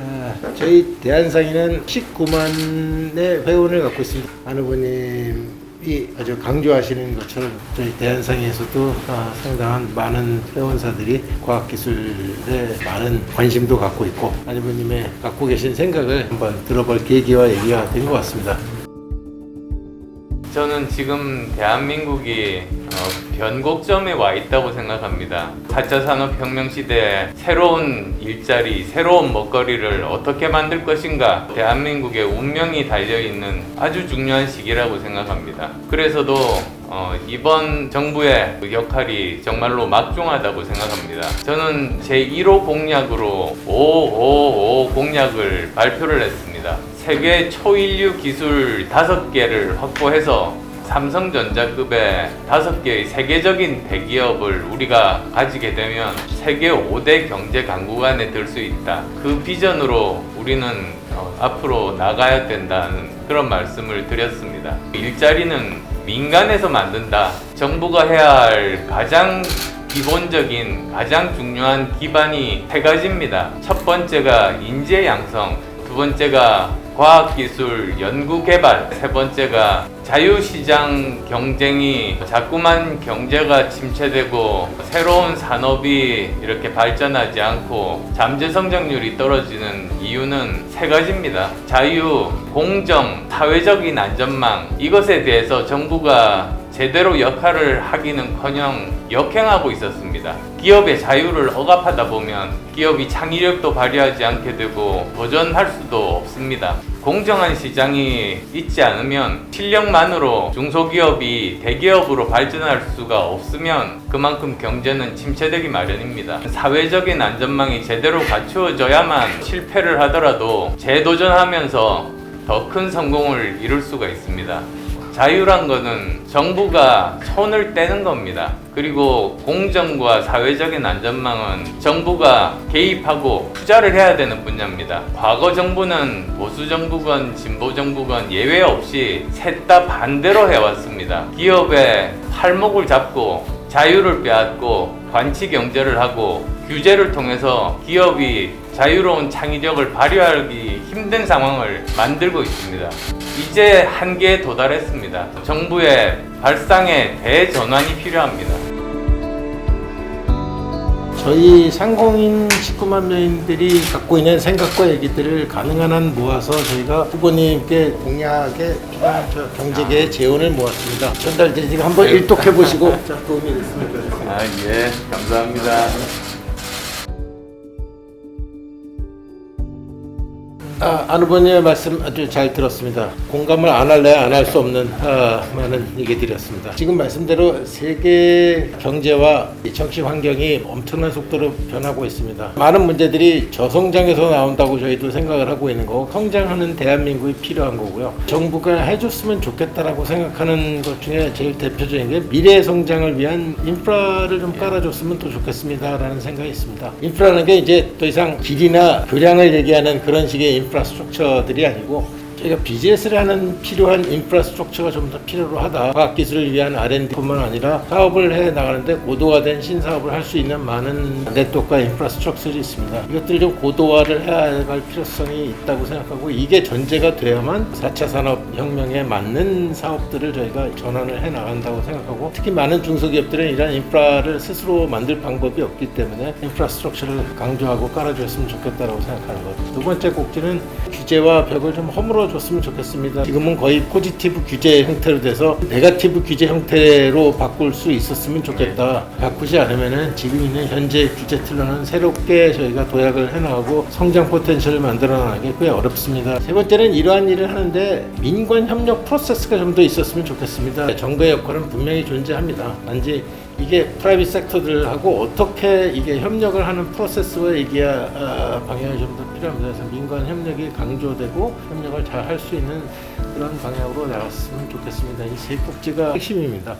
아, 저희 대한상인은 19만의 회원을 갖고 있습니다. 안 후보님이 아주 강조하시는 것처럼 저희 대한상에서도 아, 상당한 많은 회원사들이 과학기술에 많은 관심도 갖고 있고 안 후보님의 갖고 계신 생각을 한번 들어볼 계기와 얘기가 된 것 같습니다. 저는 지금 대한민국이 어, 변곡점에 와 있다고 생각합니다. 4차 산업혁명 시대에 새로운 일자리, 새로운 먹거리를 어떻게 만들 것인가 대한민국의 운명이 달려있는 아주 중요한 시기라고 생각합니다. 그래서도 어, 이번 정부의 그 역할이 정말로 막중하다고 생각합니다. 저는 제 1호 공약으로 555 공약을 발표를 했습니다. 세계 초인류 기술 5개를 확보해서 삼성전자급의 5개의 세계적인 대기업을 우리가 가지게 되면 세계 5대 경제 강국 안에 들 수 있다. 그 비전으로 우리는 어, 앞으로 나가야 된다는 그런 말씀을 드렸습니다. 일자리는 민간에서 만든다. 정부가 해야 할 가장 기본적인 가장 중요한 기반이 세 가지입니다. 첫 번째가 인재 양성, 두 번째가 과학기술 연구개발, 세 번째가 자유시장 경쟁이 자꾸만 경제가 침체되고 새로운 산업이 이렇게 발전하지 않고 잠재 성장률이 떨어지는 이유는 세 가지입니다. 자유, 공정, 사회적인 안전망 이것에 대해서 정부가 제대로 역할을 하기는커녕 역행하고 있었습니다. 기업의 자유를 억압하다 보면 기업이 창의력도 발휘하지 않게 되고 도전할 수도 없습니다. 공정한 시장이 있지 않으면 실력만으로 중소기업이 대기업으로 발전할 수가 없으면 그만큼 경제는 침체되기 마련입니다. 사회적인 안전망이 제대로 갖추어져야만 실패를 하더라도 재도전하면서 더 큰 성공을 이룰 수가 있습니다. 자유란 거는 정부가 손을 떼는 겁니다. 그리고 공정과 사회적인 안전망은 정부가 개입하고 투자를 해야 되는 분야입니다. 과거 정부는 보수 정부건 진보 정부건 예외 없이 셋 다 반대로 해왔습니다. 기업의 팔목을 잡고 자유를 빼앗고 관치 경제를 하고 규제를 통해서 기업이 자유로운 창의력을 발휘하기 힘든 상황을 만들고 있습니다. 이제 한계에 도달했습니다. 정부의 발상의 대전환이 필요합니다. 저희 상공인 19만 명인들이 갖고 있는 생각과 얘기들을 가능한 한 모아서 저희가 후보님께 저 경제계의 재원을 모았습니다. 전달드리니까 한번 일독해 보시고 자, 도움이 됐으면 좋겠습니다. 아, 예, 감사합니다. 아, 안 후보님의 말씀 아주 잘 들었습니다. 공감을 안 할래 안 할 수 없는 아, 많은 얘기들이었습니다. 지금 말씀대로 세계 경제와 이 정치 환경이 엄청난 속도로 변하고 있습니다. 많은 문제들이 저성장에서 나온다고 저희도 생각을 하고 있는 거고 성장하는 대한민국이 필요한 거고요. 정부가 해줬으면 좋겠다라고 생각하는 것 중에 제일 대표적인 게 미래 성장을 위한 인프라를 좀 깔아줬으면 더 좋겠습니다라는 생각이 있습니다. 인프라는 게 이제 더 이상 길이나 교량을 얘기하는 그런 식의 인프라 스트럭처들이 아니고 저희가 비즈니스를 하는 필요한 인프라스트럭처가 좀 더 필요로 하다. 과학기술을 위한 R&D뿐만 아니라 사업을 해 나가는데 고도화된 신사업을 할 수 있는 많은 네트워크와 인프라스트럭처들이 있습니다. 이것들이 좀 고도화를 해야 할 필요성이 있다고 생각하고 이게 전제가 돼야만 4차 산업혁명에 맞는 사업들을 저희가 전환을 해 나간다고 생각하고 특히 많은 중소기업들은 이런 인프라를 스스로 만들 방법이 없기 때문에 인프라스트럭처를 강조하고 깔아줬으면 좋겠다라고 생각하는 것. 두 번째 꼭지는 규제와 벽을 좀 허물어 줬으면 좋겠습니다. 지금은 거의 포지티브 규제 형태로 돼서 네가티브 규제 형태로 바꿀 수 있었으면 좋겠다. 바꾸지 않으면은 지금 있는 현재 규제 틀로는 새롭게 저희가 도약을 해나가고 성장 포텐셜을 만들어 나가기 꽤 어렵습니다. 세 번째는 이러한 일을 하는데 민관 협력 프로세스가 좀 더 있었으면 좋겠습니다. 정부의 역할은 분명히 존재합니다. 단지 이게 프라이빗 섹터들하고 어떻게 이게 협력을 하는 프로세스와 얘기야 아, 방향이 좀 더 필요합니다. 그래서 민관 협력이 강조되고 협력을 잘 할 수 있는 그런 방향으로 나갔으면 좋겠습니다. 이세 꼭지가 핵심입니다.